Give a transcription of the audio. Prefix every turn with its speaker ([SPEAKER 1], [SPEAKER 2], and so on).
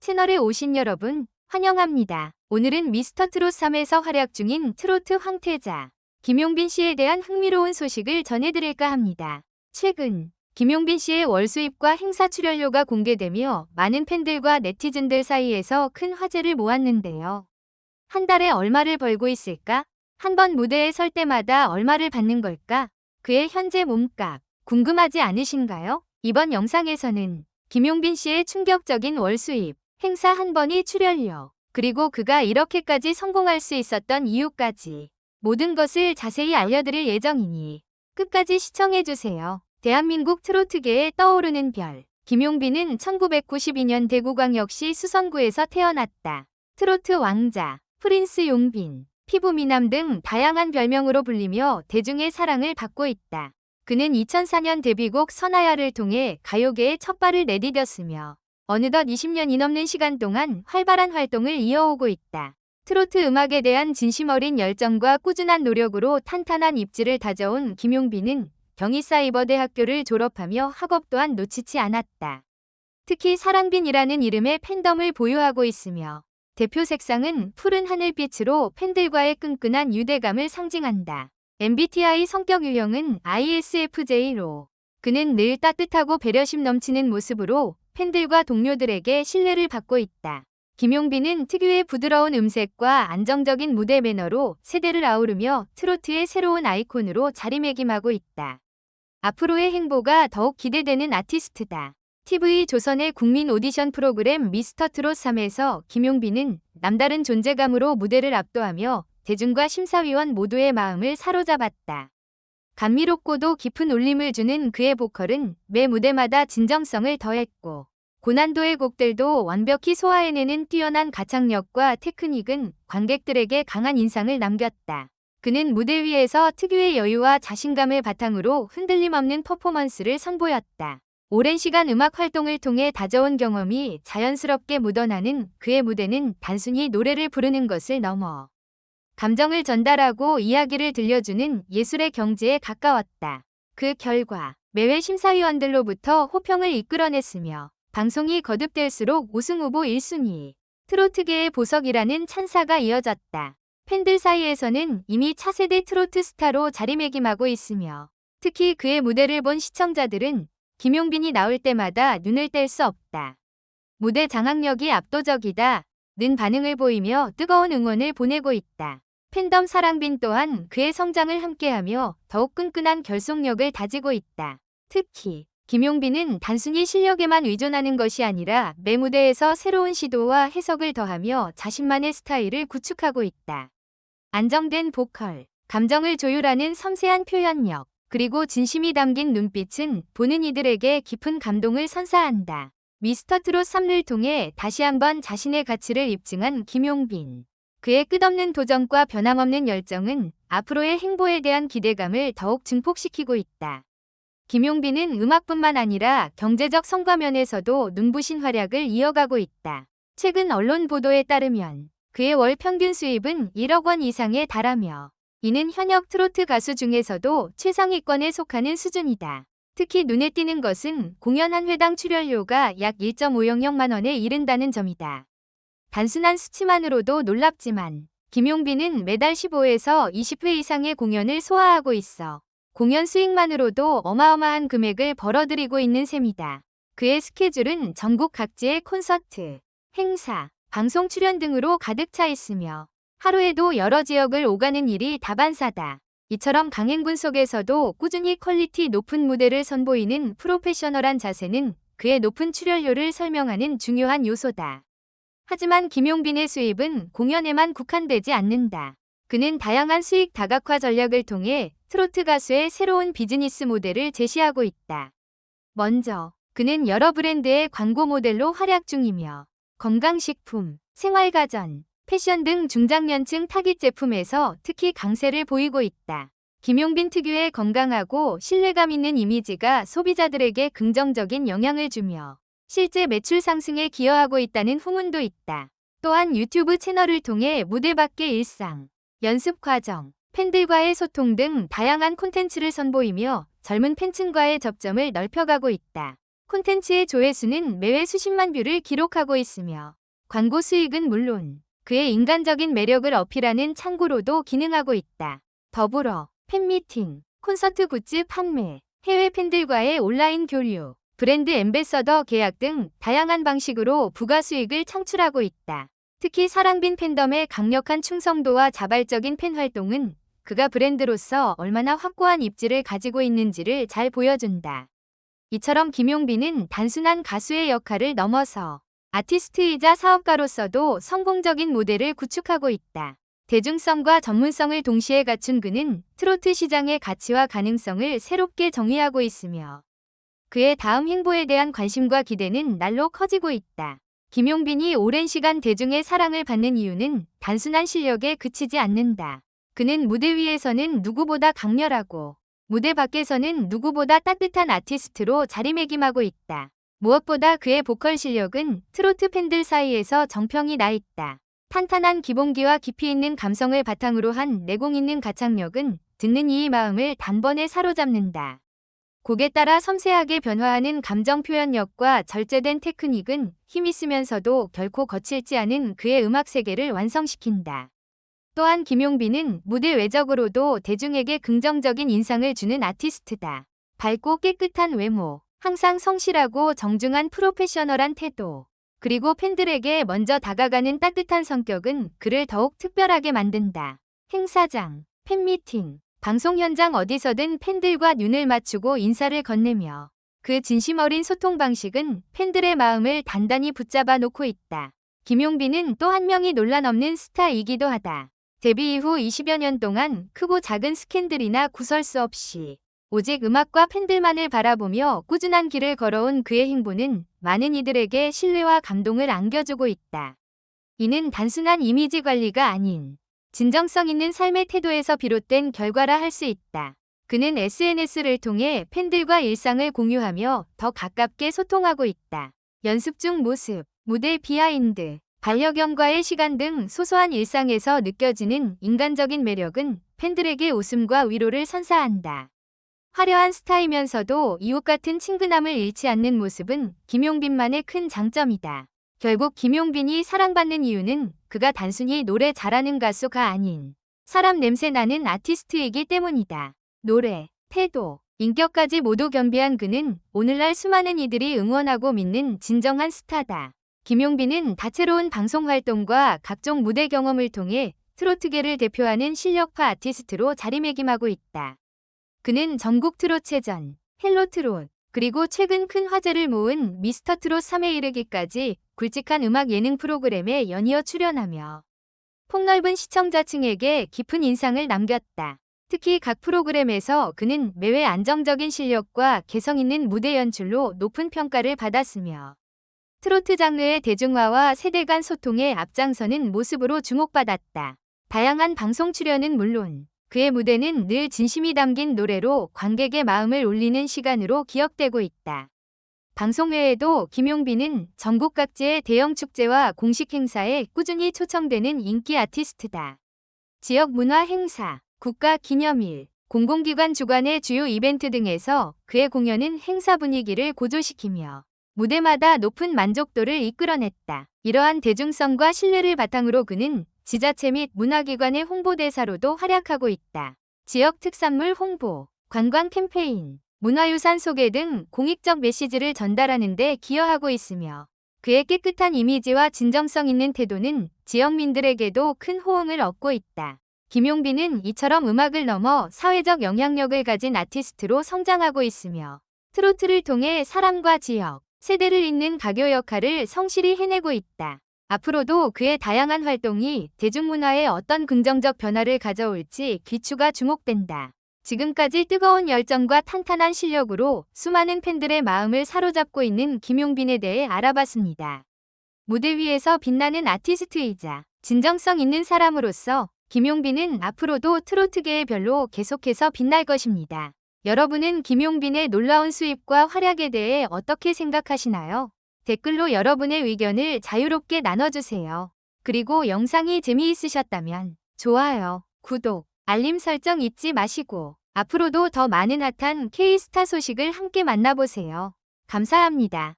[SPEAKER 1] 채널에 오신 여러분, 환영합니다. 오늘은 미스터 트롯 3에서 활약 중인 트로트 황태자, 김용빈 씨에 대한 흥미로운 소식을 전해드릴까 합니다. 최근, 김용빈 씨의 월 수입과 행사 출연료가 공개되며 많은 팬들과 네티즌들 사이에서 큰 화제를 모았는데요. 한 달에 얼마를 벌고 있을까? 한 번 무대에 설 때마다 얼마를 받는 걸까? 그의 현재 몸값, 궁금하지 않으신가요? 이번 영상에서는 김용빈 씨의 충격적인 월 수입, 행사 한 번이 출연료, 그리고 그가 이렇게까지 성공할 수 있었던 이유까지 모든 것을 자세히 알려드릴 예정이니 끝까지 시청해주세요. 대한민국 트로트계에 떠오르는 별. 김용빈은 1992년 대구광역시 수성구에서 태어났다. 트로트 왕자, 프린스 용빈, 피부 미남 등 다양한 별명으로 불리며 대중의 사랑을 받고 있다. 그는 2004년 데뷔곡 선하야를 통해 가요계에 첫 발을 내디뎠으며 어느덧 20년이 넘는 시간 동안 활발한 활동을 이어오고 있다. 트로트 음악에 대한 진심 어린 열정과 꾸준한 노력으로 탄탄한 입지를 다져온 김용빈은 경희사이버대학교를 졸업하며 학업 또한 놓치지 않았다. 특히 사랑빈이라는 이름의 팬덤을 보유하고 있으며 대표 색상은 푸른 하늘빛으로 팬들과의 끈끈한 유대감을 상징한다. MBTI 성격 유형은 ISFJ로 그는 늘 따뜻하고 배려심 넘치는 모습으로 팬들과 동료들에게 신뢰를 받고 있다. 김용빈은 특유의 부드러운 음색과 안정적인 무대 매너로 세대를 아우르며 트로트의 새로운 아이콘으로 자리매김하고 있다. 앞으로의 행보가 더욱 기대되는 아티스트다. TV 조선의 국민 오디션 프로그램 미스터 트롯 3에서 김용빈은 남다른 존재감으로 무대를 압도하며 대중과 심사위원 모두의 마음을 사로잡았다. 감미롭고도 깊은 울림을 주는 그의 보컬은 매 무대마다 진정성을 더했고 고난도의 곡들도 완벽히 소화해내는 뛰어난 가창력과 테크닉은 관객들에게 강한 인상을 남겼다. 그는 무대 위에서 특유의 여유와 자신감을 바탕으로 흔들림 없는 퍼포먼스를 선보였다. 오랜 시간 음악 활동을 통해 다져온 경험이 자연스럽게 묻어나는 그의 무대는 단순히 노래를 부르는 것을 넘어 감정을 전달하고 이야기를 들려주는 예술의 경지에 가까웠다. 그 결과 매회 심사위원들로부터 호평을 이끌어냈으며 방송이 거듭될수록 우승 후보 1순위, 트로트계의 보석이라는 찬사가 이어졌다. 팬들 사이에서는 이미 차세대 트로트 스타로 자리매김하고 있으며 특히 그의 무대를 본 시청자들은 김용빈이 나올 때마다 눈을 뗄 수 없다. 무대 장악력이 압도적이다. 는 반응을 보이며 뜨거운 응원을 보내고 있다. 팬덤 사랑빈 또한 그의 성장을 함께하며 더욱 끈끈한 결속력을 다지고 있다. 특히 김용빈은 단순히 실력에만 의존하는 것이 아니라 매 무대에서 새로운 시도와 해석을 더하며 자신만의 스타일을 구축하고 있다. 안정된 보컬, 감정을 조율하는 섬세한 표현력, 그리고 진심이 담긴 눈빛은 보는 이들에게 깊은 감동을 선사한다. 미스터 트롯 3를 통해 다시 한번 자신의 가치를 입증한 김용빈. 그의 끝없는 도전과 변함없는 열정은 앞으로의 행보에 대한 기대감을 더욱 증폭시키고 있다. 김용빈은 음악뿐만 아니라 경제적 성과면에서도 눈부신 활약을 이어가고 있다. 최근 언론 보도에 따르면 그의 월 평균 수입은 1억 원 이상에 달하며 이는 현역 트로트 가수 중에서도 최상위권에 속하는 수준이다. 특히 눈에 띄는 것은 공연 한 회당 출연료가 약 1.5영영만 원에 이른다는 점이다. 단순한 수치만으로도 놀랍지만 김용빈은 매달 15에서 20회 이상의 공연을 소화하고 있어 공연 수익만으로도 어마어마한 금액을 벌어들이고 있는 셈이다. 그의 스케줄은 전국 각지의 콘서트, 행사, 방송 출연 등으로 가득 차 있으며 하루에도 여러 지역을 오가는 일이 다반사다. 이처럼 강행군 속에서도 꾸준히 퀄리티 높은 무대를 선보이는 프로페셔널한 자세는 그의 높은 출연료를 설명하는 중요한 요소다. 하지만 김용빈의 수입은 공연에만 국한되지 않는다. 그는 다양한 수익 다각화 전략을 통해 트로트 가수의 새로운 비즈니스 모델을 제시하고 있다. 먼저, 그는 여러 브랜드의 광고 모델로 활약 중이며 건강식품, 생활가전, 패션 등 중장년층 타깃 제품에서 특히 강세를 보이고 있다. 김용빈 특유의 건강하고 신뢰감 있는 이미지가 소비자들에게 긍정적인 영향을 주며 실제 매출 상승에 기여하고 있다는 후문도 있다. 또한 유튜브 채널을 통해 무대 밖의 일상, 연습 과정, 팬들과의 소통 등 다양한 콘텐츠를 선보이며 젊은 팬층과의 접점을 넓혀가고 있다. 콘텐츠의 조회수는 매회 수십만 뷰를 기록하고 있으며 광고 수익은 물론 그의 인간적인 매력을 어필하는 창구로도 기능하고 있다. 더불어 팬미팅, 콘서트 굿즈 판매, 해외 팬들과의 온라인 교류, 브랜드 엠베서더 계약 등 다양한 방식으로 부가 수익을 창출하고 있다. 특히 사랑빈 팬덤의 강력한 충성도와 자발적인 팬 활동은 그가 브랜드로서 얼마나 확고한 입지를 가지고 있는지를 잘 보여준다. 이처럼 김용빈은 단순한 가수의 역할을 넘어서 아티스트이자 사업가로서도 성공적인 모델을 구축하고 있다. 대중성과 전문성을 동시에 갖춘 그는 트로트 시장의 가치와 가능성을 새롭게 정의하고 있으며 그의 다음 행보에 대한 관심과 기대는 날로 커지고 있다. 김용빈이 오랜 시간 대중의 사랑을 받는 이유는 단순한 실력에 그치지 않는다. 그는 무대 위에서는 누구보다 강렬하고 무대 밖에서는 누구보다 따뜻한 아티스트로 자리매김하고 있다. 무엇보다 그의 보컬 실력은 트로트 팬들 사이에서 정평이 나 있다. 탄탄한 기본기와 깊이 있는 감성을 바탕으로 한 내공 있는 가창력은 듣는 이의 마음을 단번에 사로잡는다. 곡에 따라 섬세하게 변화하는 감정 표현력과 절제된 테크닉은 힘있으면서도 결코 거칠지 않은 그의 음악 세계를 완성시킨다. 또한 김용빈은 무대 외적으로도 대중에게 긍정적인 인상을 주는 아티스트다. 밝고 깨끗한 외모, 항상 성실하고 정중한 프로페셔널한 태도, 그리고 팬들에게 먼저 다가가는 따뜻한 성격은 그를 더욱 특별하게 만든다. 행사장, 팬미팅, 방송 현장 어디서든 팬들과 눈을 맞추고 인사를 건네며 그 진심 어린 소통 방식은 팬들의 마음을 단단히 붙잡아 놓고 있다. 김용빈은 또 한 명이 논란 없는 스타이기도 하다. 데뷔 이후 20여 년 동안 크고 작은 스캔들이나 구설수 없이 오직 음악과 팬들만을 바라보며 꾸준한 길을 걸어온 그의 행보는 많은 이들에게 신뢰와 감동을 안겨주고 있다. 이는 단순한 이미지 관리가 아닌 진정성 있는 삶의 태도에서 비롯된 결과라 할 수 있다. 그는 SNS를 통해 팬들과 일상을 공유하며 더 가깝게 소통하고 있다. 연습 중 모습, 무대 비하인드, 반려견과의 시간 등 소소한 일상에서 느껴지는 인간적인 매력은 팬들에게 웃음과 위로를 선사한다. 화려한 스타이면서도 이웃 같은 친근함을 잃지 않는 모습은 김용빈만의 큰 장점이다. 결국 김용빈이 사랑받는 이유는 그가 단순히 노래 잘하는 가수가 아닌 사람 냄새 나는 아티스트이기 때문이다. 노래, 태도, 인격까지 모두 겸비한 그는 오늘날 수많은 이들이 응원하고 믿는 진정한 스타다. 김용빈은 다채로운 방송 활동과 각종 무대 경험을 통해 트로트계를 대표하는 실력파 아티스트로 자리매김하고 있다. 그는 전국 트롯체전, 헬로트롯, 그리고 최근 큰 화제를 모은 미스터 트롯 3회 이르기까지 굵직한 음악 예능 프로그램에 연이어 출연하며 폭넓은 시청자층에게 깊은 인상을 남겼다. 특히 각 프로그램에서 그는 매회 안정적인 실력과 개성 있는 무대 연출로 높은 평가를 받았으며 트로트 장르의 대중화와 세대 간 소통에 앞장서는 모습으로 주목받았다. 다양한 방송 출연은 물론 그의 무대는 늘 진심이 담긴 노래로 관객의 마음을 울리는 시간으로 기억되고 있다. 방송 외에도 김용빈은 전국 각지의 대형 축제와 공식 행사에 꾸준히 초청되는 인기 아티스트다. 지역 문화 행사, 국가 기념일, 공공기관 주관의 주요 이벤트 등에서 그의 공연은 행사 분위기를 고조시키며 무대마다 높은 만족도를 이끌어냈다. 이러한 대중성과 신뢰를 바탕으로 그는 지자체 및 문화기관의 홍보대사로도 활약하고 있다. 지역 특산물 홍보, 관광 캠페인, 문화유산 소개 등 공익적 메시지를 전달하는 데 기여하고 있으며 그의 깨끗한 이미지와 진정성 있는 태도는 지역민들에게도 큰 호응을 얻고 있다. 김용빈은 이처럼 음악을 넘어 사회적 영향력을 가진 아티스트로 성장하고 있으며 트로트를 통해 사람과 지역, 세대를 잇는 가교 역할을 성실히 해내고 있다. 앞으로도 그의 다양한 활동이 대중문화에 어떤 긍정적 변화를 가져올지 귀추가 주목된다. 지금까지 뜨거운 열정과 탄탄한 실력으로 수많은 팬들의 마음을 사로잡고 있는 김용빈에 대해 알아봤습니다. 무대 위에서 빛나는 아티스트이자 진정성 있는 사람으로서 김용빈은 앞으로도 트로트계의 별로 계속해서 빛날 것입니다. 여러분은 김용빈의 놀라운 수입과 활약에 대해 어떻게 생각하시나요? 댓글로 여러분의 의견을 자유롭게 나눠주세요. 그리고 영상이 재미있으셨다면 좋아요, 구독, 알림 설정 잊지 마시고 앞으로도 더 많은 핫한 K스타 소식을 함께 만나보세요. 감사합니다.